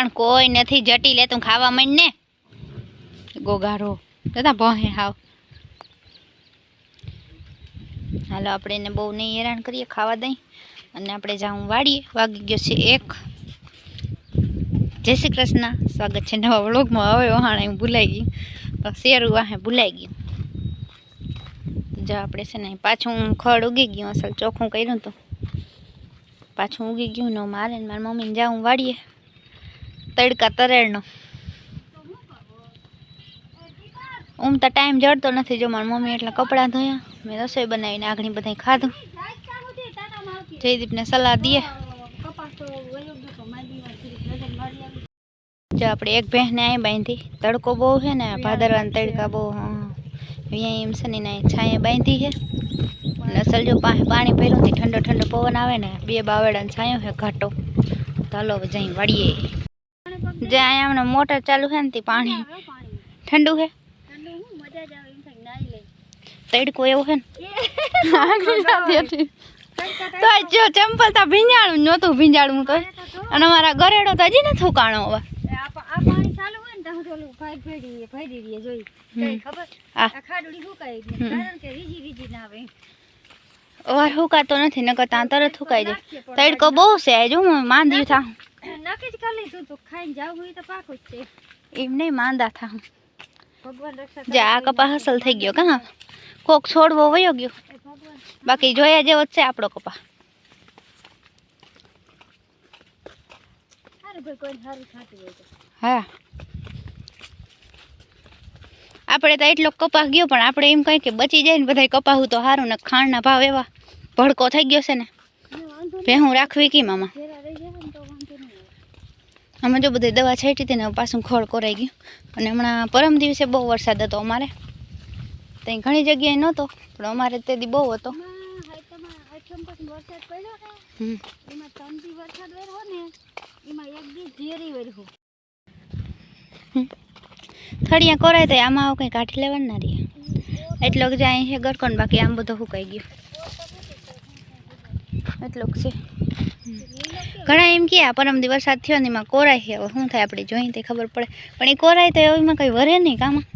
પણ કોઈ નથી, જટી લે તું ખાવા માંડ ને. ગોગારો. દાદા ભહે હાવ. હાલો, આપણે એને બહુ નહીં હેરાન કરીએ, ખાવા દઈ. અને આપણે જાઉં વાડીએ. વાગી ગયો છે એક. જય શ્રી કૃષ્ણ. સ્વાગત છે નવા વ્લોગમાં. હવે વહાણે હું ભૂલાઈ ગયું. તો શેરું વાહે ભૂલાઈ ગયું. તો જો આપણે છે ને પાછું ખડ ઉગી ગયું. અસલ ચોખ્ખું કર્યું તો પાછું ઉગી ગયું ને મારે ને મારી મમ્મીને જાઉં વાડીએ. તડકા તરેડનો ઉમ તો ટાઈમ જડતો નથી જો મારી મમ્મી એટલા કપડાં ધોયા, મેં રસોઈ બનાવીને આગળ બધા ખાધું. જયદીપને સલાહ દઈએ જો આપણે એક ભેંસને અહીં બાંધી, તડકો બહુ છે ને, ભાદરવાના તડકા બહુ અહીંયા એમ છે ને છાંયે બાંધી છે. અને અસલ જો પાણી ભર્યું ઠંડો ઠંડો પવન આવે ને, બે બાવેડાને છાંયો છે ઘાટો. તો હલો જઈ વાળીએ. જે અહીંયા હમણાં મોટર ચાલુ છે ને તે પાણી. ઠંડુ છે? તડકો એવો છે ને. તો જો ચંપલ તો ભીંજાણું નહોતું, ભીંજાણું તો. અને અમારા ગરેડો તો હજી નથી ઉકાણો હવે. વાર હુકાતો નથી, નકર ત્યાં તરત હુકાઈ જાય. તડકો બહુ છે જો હું માંદી થા નક્કી જ કરી લીધું તો ખાઈને જાવ હોય તો પાકું જ છે. એમ નહીં માંદા થા ભગવાન રક્ષા જા આ કપા હસલ થઈ ગયો કા? કોક છોડવો વયો ગયો. બાકી જોયા જેવો છે આપણો કપા. હા. આપણે તો એટલો કપાસ ગયો પણ આપણે એમ કઈ કે બચી જાય ને બધા કપાહું તો સારું ને ખાંડના ભાવ એવા ભડકો થઈ ગયો છે ને. ના, ભેહું રાખવી કી મામા ઘેરા રહી જાય ને તો વાંધો નહીં આવે. અમે જો બધી દવા છાંટી હતી ને પાછું ખોળ કોરાઈ ગયું. અને હમણાં પરમ દિવસે બહુ વરસાદ હતો અમારે. ત્યાં ઘણી જગ્યાએ નહોતો પણ અમારે તે દી બહુ હતો. થળિયા કોરાય તો આમાં આવું કંઈ કાઢી લેવા ના રહે એટલો જ અહીં છે ગરકોન બાકી આમ બધો સુકાઈ ગયો. એટલો જ છે. ઘણા એમ કે આ પરમ દિવસ વરસાદ થયો ને એમાં કોરાય છે. હવે શું થાય આપણે જોઈને તે ખબર પડે. પણ એ કોરાય તો એમાં કંઈ વરે નહીં કામાં.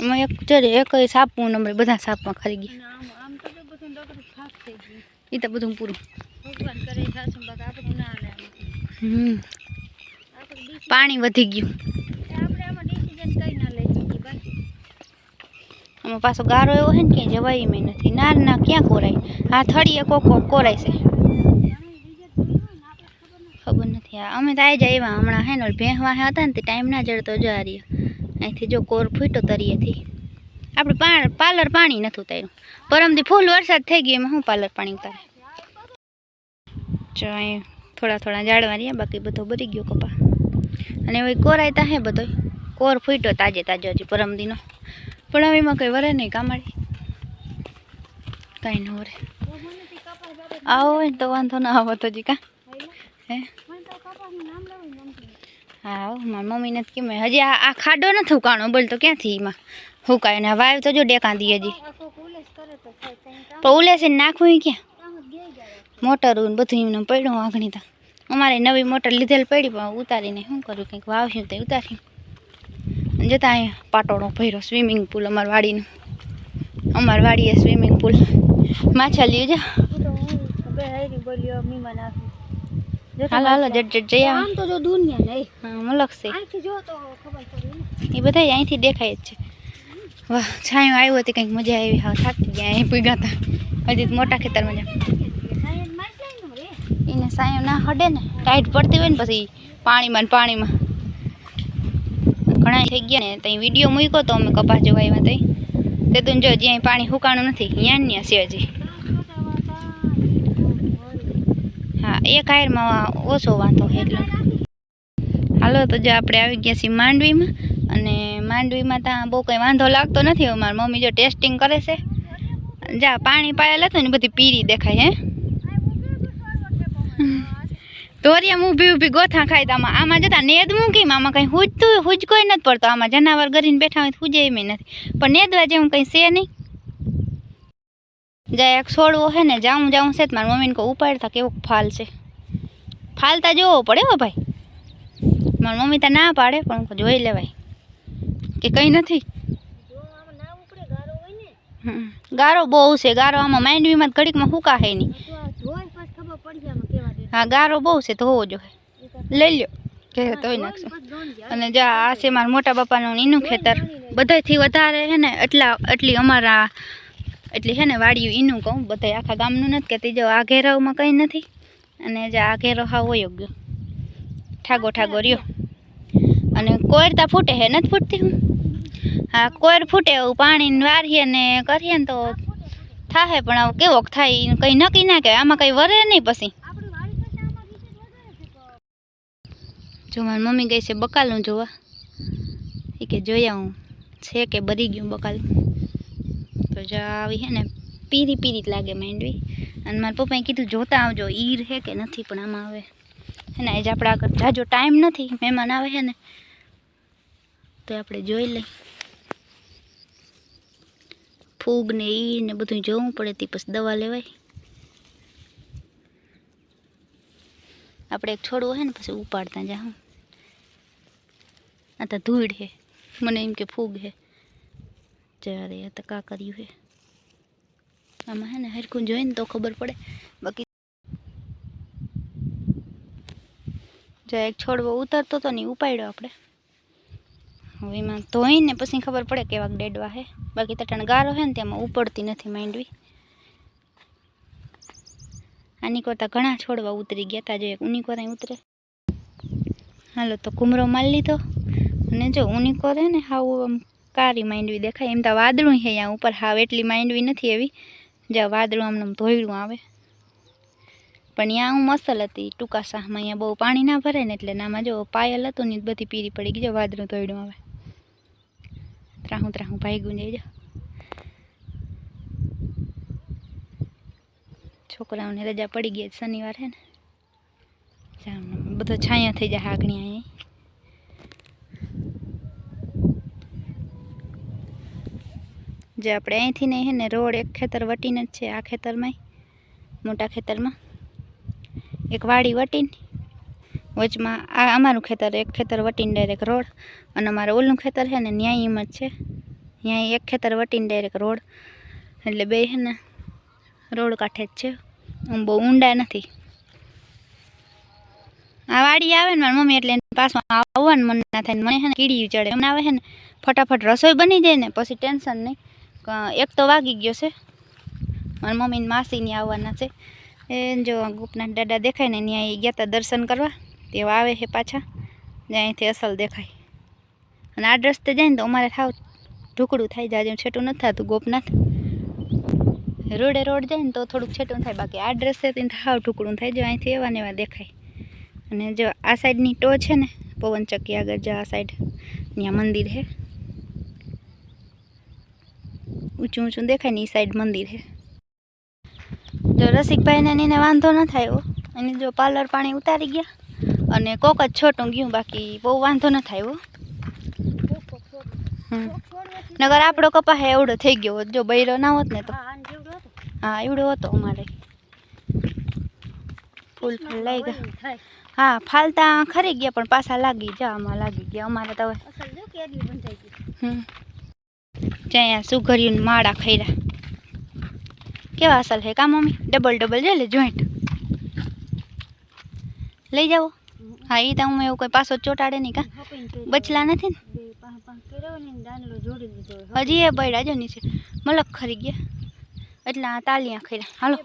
અમે એક જરે એક સાપવું નંબર બધા સાપમાં ખરી ગયા. એ તો બધું પૂરું. પાણી વધી ગયું આપણે આમાં ડિસિઝન કઈ ના લઈ શકીએ ભાઈ આમાં પાછો ગારો એવો છે ને ક્યાંય જવાય મેં નથી. ના ના, ક્યાં કોરાય? હા થળીએ કોક કોક કોરાય છે. ખબર નથી. આ અમે તો આવી જાય એવા હમણાં હે ને, ઓલી ભેંસ વાહે હતા ને તે ટાઈમ ના જડતો જા રહ્યો. અહીંથી જો કોર ફૂટ્યો તરીએથી આપણે પા પાર્લર પાણી નથી ઉતાર્યું પરમથી ફૂલ વરસાદ થઈ ગયો, એમાં હું પાર્લર પાણી ઉતારે? જો અહીં થોડા થોડા ઝાડવા રહ્યા, બાકી બધો ભરી ગયો કપા. અને હવે કોરાય તા હે બધો કોર ફૂટ્યો તાજે તાજો હજી પરમદીનો. પણ હવે એમાં કંઈ વરે નહીં કામાડી કાંઈ ન વરે. આવો હોય તો વાંધો ના આવો તો જી કા. હે. હા હો, મારી મમ્મીને જ કેમ હજી આ ખાડો નથી ઉકાણો બોલ તો ક્યાંથી એમાં હુકાય? ને વાવ તો જો હજી આખો કુલેશ કરે તો થાય કંઈ કામ પણ ઉલે છે ને નાખવું ક્યાં? મોટરું બધું એમને પડ્યું આઘણી તા. અમારે નવી મોટર લીધેલ પડી પણ ઉતારીને શું કર્યું કંઈક વાવ્યું તે ઉતાર્યું અને જતા અહીંયા પાટોળો ભર્યો સ્વિમિંગ પુલ અમાર વાડીનો. અમાર વાડીએ સ્વિમિંગ પુલ માછા જા. મીમા નાખી હાલો હાલો જટ જટ જઈ આમ તો જો દુનિયા નહીં હા જો એ બધા અહીંથી દેખાય જ છે. વાહ છાંયો આવ્યો હતી કંઈક મજા આવી. હા થાકી ગયા અહીં પૂગ્યા હતા. હજી મોટા ખેતરમાં જા. એને સાંયો ના હડે ને ટાઈટ પડતી હોય ને પછી પાણીમાં ને પાણીમાં. ઘણા થઈ ગયા ને ત્યાં વીડિયો મૂક્યો તો અમે કપાસ જોવા આવ્યા તઈ. તે તું જો જ્યાં પાણી સુકાણું નથી ત્યાં ત્યાં છે હજી હા, એક આયરમાં ઓછો વાંધો એટલો. હાલો, તો જો આપણે આવી ગયા છીએ માંડવીમાં, અને માંડવીમાં ત્યાં બહુ કંઈ વાંધો લાગતો નથી મારી મમ્મી જો ટેસ્ટિંગ કરે છે. જા, પાણી પાયેલ હતું ને બધી પીરી દેખાય, હે? તોરિયા ઊભી ઊભી ગોથા ખાય આમાં આમાં જતા નેદ મૂકી આમાં કંઈ હુજતું હુજ કોઈ નથી પડતો. આમાં જનાવર ગરીને બેઠા હોય તો હુજે એમ નથી. પણ નેદવા જેવું કંઈ છે નહીં. જાય એક છોડવો છે ને જાઉં જાઉં છે મારી મમ્મીને કહું ઉપાડતા કેવો ફાલ છે. ફાલતા જોવો પડે હો ભાઈ. મારી મમ્મી તો ના પાડે પણ જોઈ લેવાય. કે કંઈ નથી? ગારો બહુ છે. ગારો આમાં માંડવીમાં તો ઘડીકમાં હુકા હે નહીં તો આ ધોઈ પછી ખબર પડી જાય આમાં કેવા દે હા ગારો બહુ છે તો હોવો જોઈએ. લઈ લ્યો. કે તોય નાખશો. અને જો આ છે મારા મોટા બાપાનું એનું ખેતર. બધાયથી વધારે છે ને એટલા એટલી અમારા એટલી છે ને વાડિયું એનું કહું બધા આખા ગામનું નથી કહેતી. જો આ ઘેરાવમાં કંઈ નથી. અને જે આ ઘેરો હા વયો ગયો ઠાગો ઠાગો રહ્યો. અને કોયરતા ફૂટે હે નથી ફૂટતી હું? હા કોયર ફૂટે એવું પાણી વારીએ ને કરીએ ને તો થાય પણ આવું કેવોક થાય કંઈ નક્કી ના કે આમાં કંઈ વરે નહીં પછી આપણી વાડી કરતા આમાં રીતે વધારે છે તો જો મારી મમ્મી ગઈ છે બકાલું જોવા. એ કે જોયા હું છે કે બરી ગયું બકાલું. તો જો આવી હે ને પીરી પીરી જ લાગે માંડવી અને મારા પપ્પાએ કીધું જોતા આવજો, ઈર હે કે નથી, પણ આમાં આવે હે ને આજે આપણે આગળ જાજો ટાઈમ નથી, મહેમાન આવે છે ને. તો આપણે જોઈ લઈ ફૂગ ને ઈર ને બધું જોવું પડે, તે પછી દવા લેવાય. આપણે એક છોડવું હે ને, પછી ઉપાડતા જાઉં આ તો ધૂળ હે. મને એમ કે ફૂગ હે. જ્યારે આ તો કા કર્યું હે. આમાં હે ને હરખું જોઈને તો ખબર પડે. બાકી જો એક છોડવો ઉતરતો તો ને ઈ ઉપાડ્યો આપણે. હવે એમાં ધોઈને પછી ખબર પડે કેવાક ડેડવા હે. બાકી તટાણ ગારો હે ને તેમાં ઉપડતી નથી માંડવી. આની કરતાં ઘણા છોડવા ઉતરી ગયા તા. જો એક ઉની કોરાય ઉતરે. હાલો તો કુમરો મારી લીધો. અને જો ઉની કોરે ને હાવ આમ કારી માંડવી દેખાય. એમ તો વાદળું છે અહીંયા ઉપર. હાવ એટલી માંડવી નથી એવી. જ્યાં વાદળું આમને આમ ધોયડું આવે. પણ ત્યાં હું મસલ હતી. ટૂંકા શાહમાં અહીંયા બહુ પાણી ના ભરે ને એટલે નામાં જો પાયલ હતું ને બધી પીરી પડી ગઈ. જો વાદળું ધોયડું આવે. ત્રાહું ત્રાહું ભાગ્યું જઈ જાઓ છોકરાઓને રજા પડી ગઈ છે. શનિવાર હે ને. જામ બધો છાયા થઈ જાય આગણી અહીં જે આપણે અહીંથી નહીં હે ને રોડ એક ખેતર વટીને જ છે, આ ખેતરમાંય, મોટા ખેતરમાં. એક વાડી વટીને, વચમાં આ અમારું ખેતર, એક ખેતર વટીને ડાયરેક્ટ રોડ, અને અમારું ઓલું ખેતર છે ને ન્યાય એમ જ છે. ત્યાં એક ખેતર વટીને ડાયરેક્ટ રોડ, એટલે બે છે ને રોડ કાંઠે જ છે. આમ બહુ ઊંડા નથી. આ વાડી આવે ને મારી મમ્મી એટલે પાછું આવવાનું મન ના થાય મને છે ને કીડી ચડે એમને આવે છે ને ફટાફટ રસોઈ બની જાય ને, પછી ટેન્શન નહીં. એક તો વાગી ગયો છે. મારી મમ્મીને માસીને આવવાના છે. એ જો ગોપનાથ દાદા દેખાય ને ત્યાં ગયા હતા દર્શન કરવા. તેવા આવે છે પાછા. જ્યાં અહીંથી અસલ દેખાય. અને આ રસ્તે જાય ને તો અમારે થાવ ઢુકડું થાય જાય છેટું નથી થતું ગોપનાથ. રોડે રોડ જાય ને તો થોડુંક છેટું થાય. બાકી આ રસ્તેથી થાવ ઢુકડું થાય જો અહીંથી એવા ને એવા દેખાય. અને જો આ સાઈડની ટો છે ને, પવનચક્કી આગળ જો આ સાઈડ ત્યાં મંદિર છે. ઊંચું ઊંચું દેખાય ને એ સાઈડ મંદિર છે જો રસિકભાઈને એને વાંધો ન થાય એવો અને જો પાર્લર પાણી ઉતારી ગયા અને કોક જ છોટું ગયું બાકી બહુ વાંધો ન થાય એવો નગર આપણો કપા હે એવડો થઈ ગયો હોત. જો બૈરો ના હોત ને તો. હા એવડો હતો અમારે. ફૂલ ફૂલ લઈ ગયા હા ફાલતા ખરી ગયા પણ પાછા લાગી જા આમાં લાગી ગયા. અમારે તો હમ. જ્યાં સુઘર્યું માળા ખૈરા કેવા અસલ છે કા મમ્મી? ડબલ ડબલ છે લે જોઈન્ટ લઈ જાઓ. હા એ તો એવું કોઈ પાછો ચોટાડે નહીં કા? બચલા નથી ને? હજી એ બૈડા જો નીચે. મલક ખરી ગયા. એટલે આ તાલિયા ખૈરા હાલો.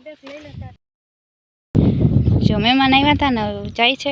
જો મહેમાન આવ્યા હતા ને જાય છે.